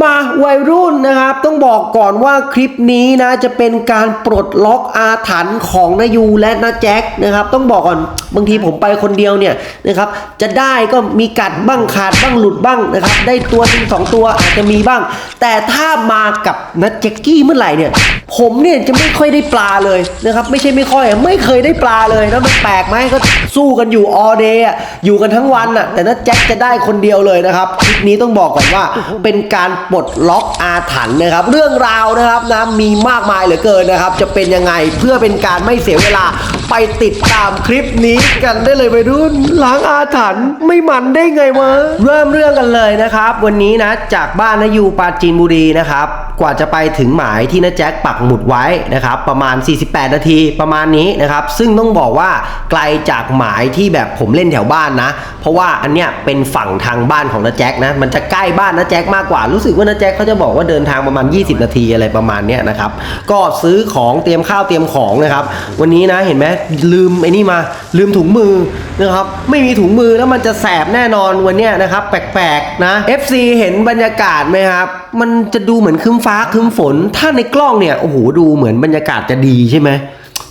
มาวัยรุ่นนะครับ ต้องบอกก่อนว่าคลิปนี้นะจะเป็นการปลดล็อกอาถรรพ์ของนายูและนาแจ็คนะครับ ต้องบอกก่อนบางทีผมไปคนเดียวเนี่ยนะครับจะได้ก็มีกัดบ้างขาดบ้างหลุดบ้างนะครับ ได้ตัวหนึ่งสองตัวอาจจะมีบ้าง แต่ถ้ามากับนัทแจ็คกี้เมื่อไหร่เนี่ยผมเนี่ยจะไม่ค่อยได้ปลาเลยนะครับไม่ใช่ไม่ค่อยไม่เคยได้ปลาเลยแล้วมันแปลกไหมก็สู้กันอยู่ all day ออยู่กันทั้งวันอะแต่นัทแจ็คจะได้คนเดียวเลยนะครับคลิปนี้ต้องบอกก่อนว่าเป็นการปลดล็อกอาถรรพ์นะครับ เรื่องราวนะครับนะมีมากมายเหลือเกินนะครับ จะเป็นยังไงเพื่อเป็นการไม่เสียเวลา ไปติดตามคลิปนี้กันได้เลยไปรุ่นล้างอาถรรพ์ไม่มันได้ไงวะเริ่มเรื่องกันเลยนะครับ วันนี้นะจากบ้านนายูปราจีนบุรีนะครับ กว่าจะไปถึงหมายที่นาแจ็คปักหมุดไว้นะครับประมาณ 48 นาทีประมาณนี้นะครับซึ่งต้องบอกว่าไกลจากหมายที่แบบผมเล่นแถวบ้านนะ เพราะว่าอันเนี้ยเป็นฝั่งทางบ้านของนาแจ็คนะมันจะใกล้บ้านนาแจ็คมากกว่ารู้สึกว่านาแจ็คเขาจะบอกว่าเดินทางประมาณ 20 นาทีอะไรประมาณเนี้ยนะครับก็ซื้อของเตรียมข้าวเตรียมของนะครับวันนี้นะเห็นไหมลืมไอ้นี่มาลืมถุงมือนะครับไม่มีถุงมือแล้วมันจะแสบแน่นอนวันเนี้ยนะครับแปลกๆนะ FC เห็นบรรยากาศไหมครับ มันจะดูเหมือนครึ้มฟ้าครึ้มฝน ถ้าในกล้องเนี่ยโอ้โหดูเหมือนบรรยากาศจะดีใช่ไหม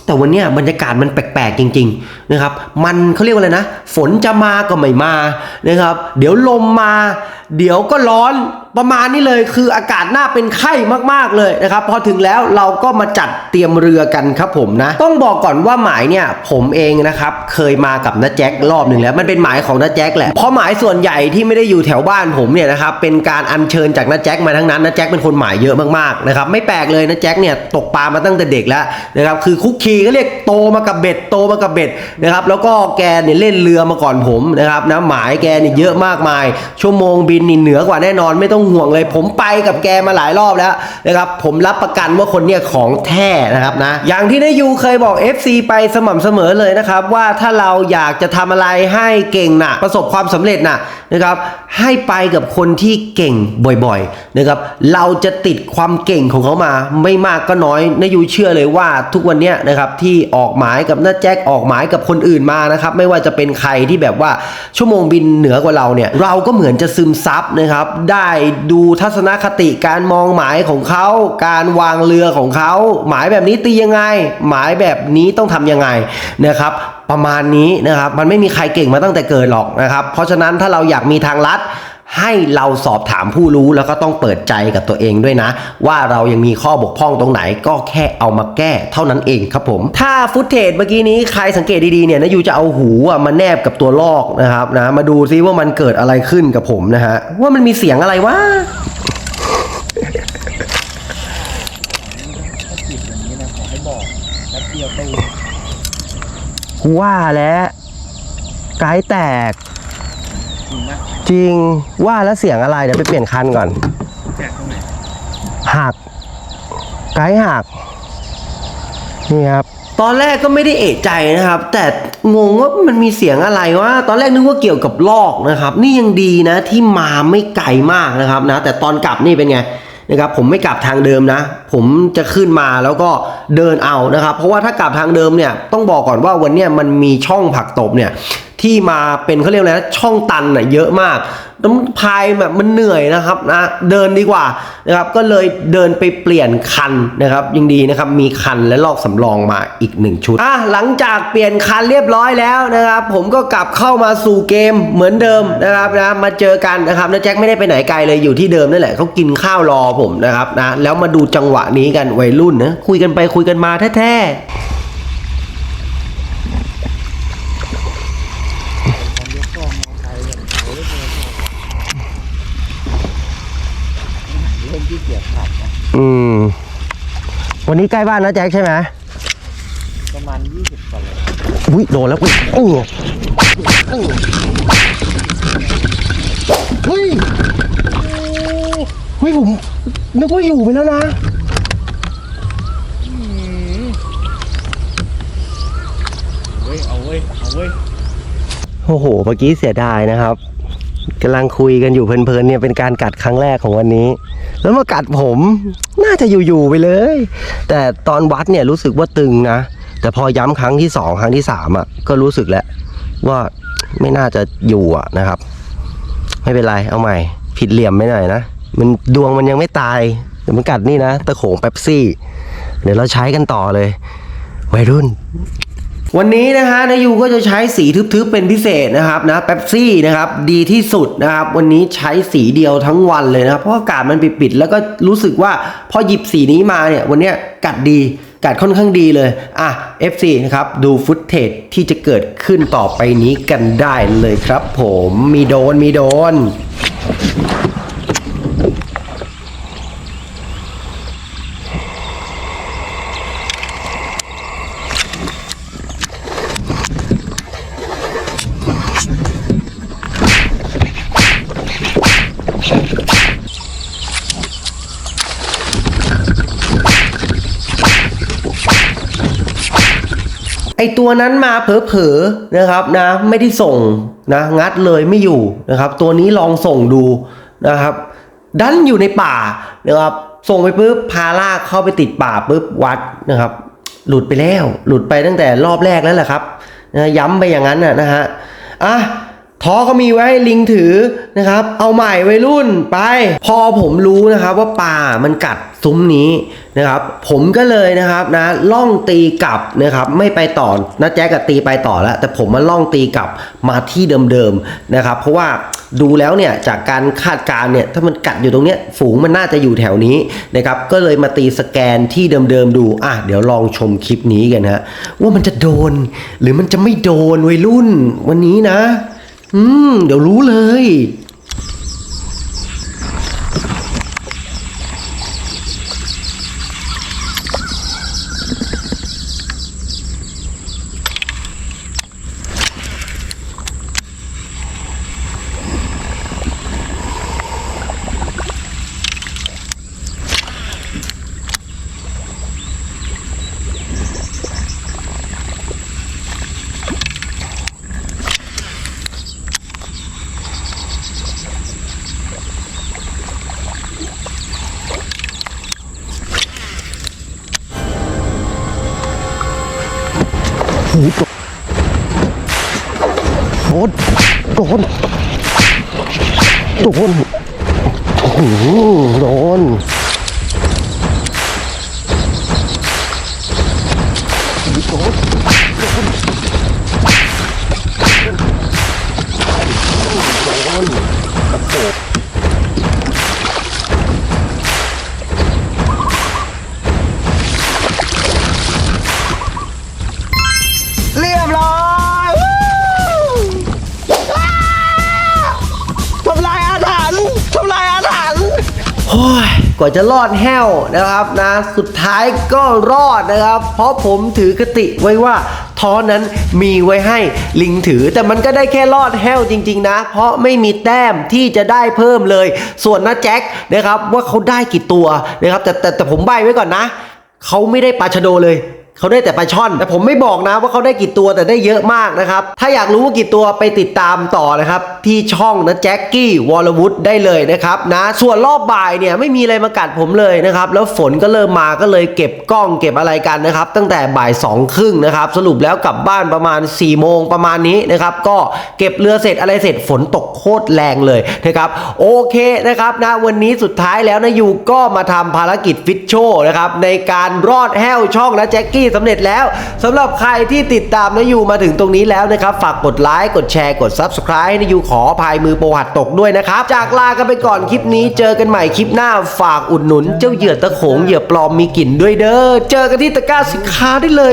แต่วันเนี้ยบรรยากาศมันแปลกๆจริงๆนะครับ มันเขาเรียกว่าอะไรนะ ฝนจะมาก็ไม่มานะครับ เดี๋ยวลมมาเดี๋ยวก็ร้อนประมาณนี้เลยคืออากาศน่าเป็นไข้มากๆเลยนะครับพอถึงแล้วเราก็มาจัดเตรียมเรือกันครับผมนะ ต้องบอกก่อนว่าหมายเนี่ยผมเองนะครับเคยมากับน้าแจ็ครอบหนึ่งแล้ว มันเป็นหมายของน้าแจ็คแหละเพราะหมายส่วนใหญ่ที่ไม่ได้อยู่แถวบ้านผมเนี่ยนะครับเป็นการอัญเชิญจากน้าแจ็คมาทั้งนั้นน้าแจ็คเป็นคนหมายเยอะมากๆนะครับไม่แปลกเลยน้าแจ็คเนี่ยตกปลามาตั้งแต่เด็กแล้วนะครับคือคุกคีก็เรียกโตมากับเบ็ดโตมากับเบ็ดนะครับแล้วก็แกเนี่ยเล่นเรือมาก่อนผมนะครับนะหมายแกเนี่ยเยอะมากมาย ชั่วโมงบินนี่เหนือกว่าแน่นอนไม่ต้องห่วงเลย ผมไปกับแกมาหลายรอบแล้วนะครับผมรับประกันว่าคนเนี่ยของแท้นะครับนะอย่างที่นายยูเคยบอก FC ไปสม่ำเสมอเลยนะครับว่าถ้าเราอยากจะทำอะไรให้เก่งน่ะ ประสบความสำเร็จน่ะนะครับให้ไปกับคนที่เก่งบ่อยๆนะครับเราจะติดความเก่งของเขามา ไม่มากก็น้อยนายยูเชื่อเลยว่าทุกวันเนี้ยนะครับที่ออกหมายกับน้าแจ็คออกหมายกับคนอื่นมานะครับไม่ว่าจะเป็นใครที่แบบว่าชั่วโมงบินเหนือกว่าเราเนี่ยเราก็เหมือนจะซึมซบนะครับ ได้ดูทัศนคติการมองหมายของเขา การวางเรือของเขา หมายแบบนี้ตียังไง หมายแบบนี้ต้องทำยังไงนะครับ ประมาณนี้นะครับ มันไม่มีใครเก่งมาตั้งแต่เกิดหรอกนะครับ เพราะฉะนั้นถ้าเราอยากมีทางลัด ให้เราสอบถามผู้รู้แล้วก็ต้องเปิดใจกับตัวเองด้วยนะ ว่าเรายังมีข้อบกพร่องตรงไหนก็แค่เอามาแก้เท่านั้นเองครับผม ถ้าฟุตเทจเมื่อกี้นี้ใครสังเกตดีๆเนี่ยนะยูจะเอาหูอะมาแนบกับตัวลอกนะครับนะมาดูซิว่ามันเกิดอะไรขึ้นกับผมนะฮะว่ามันมีเสียงอะไรวะว่าแล้วไกด์แตก จริงนะจริงว่าแล้วเสียงอะไรเดี๋ยวไปเปลี่ยนคันก่อนแจกตรงไหนหักไกด์หักนี่ครับตอนแรกก็ไม่ได้เอะใจนะครับ แต่งงว่ามันมีเสียงอะไรวะตอนแรกนึกว่าเกี่ยวกับลอกนะครับ นี่ยังดีนะที่มาไม่ไกลมากนะครับนะ แต่ตอนกลับนี่เป็นไงนะครับผมไม่กลับทางเดิมนะ ผมจะขึ้นมาแล้วก็เดินเอานะครับ เพราะว่าถ้ากลับทางเดิมเนี่ยต้องบอกก่อนว่าวันเนี้ยมันมีช่องผักตบเนี่ย ที่มาเป็นเขาเรียกอะไรนะช่องตันน่ะเยอะมากน้ำพายแบบมันเหนื่อยนะครับนะเดินดีกว่านะครับก็เลยเดินไปเปลี่ยนคันนะครับยังดีนะครับมีคันและลอกสำรองมาอีกหนึ่งชุดอะหลังจากเปลี่ยนคันเรียบร้อยแล้วนะครับผมก็กลับเข้ามาสู่เกมเหมือนเดิมนะครับนะมาเจอกันนะครับนะแจ็คไม่ได้ไปไหนไกลเลยอยู่ที่เดิมนั่นแหละเขากินข้าวรอผมนะครับนะแล้วมาดูจังหวะนี้กันวัยรุ่นนะคุยกันไปคุยกันมาแท้ๆ ตอนยกกล้องมอไซค์แบบเขาเล่นโทรศัพท์ เล่นที่เกียจขับนะอืม วันนี้ใกล้บ้านนะแจ็คใช่ไหมประมาณ20กว่าโลอุ้ยโดนแล้วอุ้ยโอ้โหเฮ้ยเฮ้ยผมนึกว่าอยู่ไปแล้วนะ เว้ย เอาเว้ย เอาเว้ย โอ้โห เมื่อกี้เสียดายนะครับกำลังคุยกันอยู่เพลินๆเนี่ยเป็นการกัดครั้งแรกของวันนี้ แล้วมากัดผมน่าจะอยู่ๆไปเลย แต่ตอนวัดเนี่ยรู้สึกว่าตึงนะ แต่พอย้ำครั้งที่สองครั้งที่สามอะก็รู้สึกแล้วว่าไม่น่าจะอยู่อะนะครับ ไม่เป็นไรเอาใหม่ ผิดเหลี่ยมไม่หน่อยนะมันดวงมันยังไม่ตายเดี๋ยวมันกัดนี่นะตะโขงเป๊ปซี่ เดี๋ยวเราใช้กันต่อเลย วัยรุ่น วันนี้นะฮะนายูก็จะใช้สีทึบๆเป็นพิเศษนะครับนะเป๊ปซี่นะครับดีที่สุดนะครับวันนี้ใช้สีเดียวทั้งวันเลยนะเพราะอากาศมันปิดๆแล้วก็รู้สึกว่าพอหยิบสีนี้มาเนี่ยวันนี้กัดดีกัดค่อนข้างดีเลยอะ FC นะครับดูฟุตเทจที่จะเกิดขึ้นต่อไปนี้กันได้เลยครับ ผมมีโดนมีโดน ตัวนั้นมาเผลอๆนะครับนะไม่ได้ส่งนะงัดเลยไม่อยู่นะครับ ตัวนี้ลองส่งดูนะครับ ดันอยู่ในป่านะครับส่งไปปุ๊บพาลากเข้าไปติดป่าปุ๊บวัดนะครับ หลุดไปแล้วหลุดไปตั้งแต่รอบแรกแล้วแหละครับนะย้ำไปอย่างนั้นนะฮะอะท้อก็มีไว้ให้ลิงถือนะครับ เอาใหม่ไวรุ่นไป พอผมรู้นะครับว่าป่ามันกัดซุ้มนี้ นะครับผมก็เลยนะครับนะล่องตีกลับนะครับไม่ไปต่อนะแจ๊กกับตีไปต่อแล้ว แต่ผมมาล่องตีกลับมาที่เดิมๆนะครับเพราะว่าดูแล้วเนี่ยจากการคาดการณ์เนี่ยถ้ามันกัดอยู่ตรงเนี้ยฝูงมันน่าจะอยู่แถวนี้นะครับก็เลยมาตีสแกนที่เดิมๆดูอะเดี๋ยวลองชมคลิปนี้กันนะฮะว่ามันจะโดน หรือมันจะไม่โดนวัยรุ่นวันนี้นะ อืมเดี๋ยวรู้เลย โดน โดนโอ้โหโดน กว่าจะรอดแห้วนะครับนะ สุดท้ายก็รอดนะครับ เพราะผมถือกติไว้ว่าท้อนั้นมีไว้ให้ลิงถือ แต่มันก็ได้แค่รอดแห้วจริง ๆ นะ เพราะไม่มีแต้มที่จะได้เพิ่มเลย ส่วนนะแจ็คนะครับว่าเขาได้กี่ตัวนะครับแต่แต่แต่ผมใบไว้ก่อนนะ เขาไม่ได้ปลาชโดเลย เขาได้แต่ปลาช่อน แต่ผมไม่บอกนะว่าเขาได้กี่ตัวแต่ได้เยอะมากนะครับ ถ้าอยากรู้ว่ากี่ตัวไปติดตามต่อนะครับ ที่ช่องนะแจ็คกี้วอลวุฒได้เลยนะครับนะส่วนรอบบ่ายเนี่ยไม่มีอะไรมากัดผมเลยนะครับแล้วฝนก็เริ่มมาก็เลยเก็บกล้องเก็บอะไรกันนะครับตั้งแต่บ่ายสองครึ่งนะครับสรุปแล้วกลับบ้านประมาณ4ี่โมงประมาณนี้นะครับก็เก็บเรือเสร็จอะไรเสร็จฝนตกโคตรแรงเลยนะครับโอเคนะครับนะวันนี้สุดท้ายแล้วนะยูก็มาทำภารกิจฟิตโชนะครับในการรอดแห้วช่องนะแจ็คกี้สำเร็จแล้วสำหรับใครที่ติดตามนยูมาถึงตรงนี้แล้วนะครับ ฝากกดไลค์กดแชร์กด Subscribe ให้นยูขอพายมือโปรหัดตกด้วยนะครับ จากลากันไปก่อนคลิปนี้เจอกันใหม่คลิปหน้าฝากอุดหนุน เจ้าเหยื่อตะโขงเหยื่อปลอมมีกลิ่นด้วยเด้อเจอกันที่ตะกร้าสินค้าได้เลย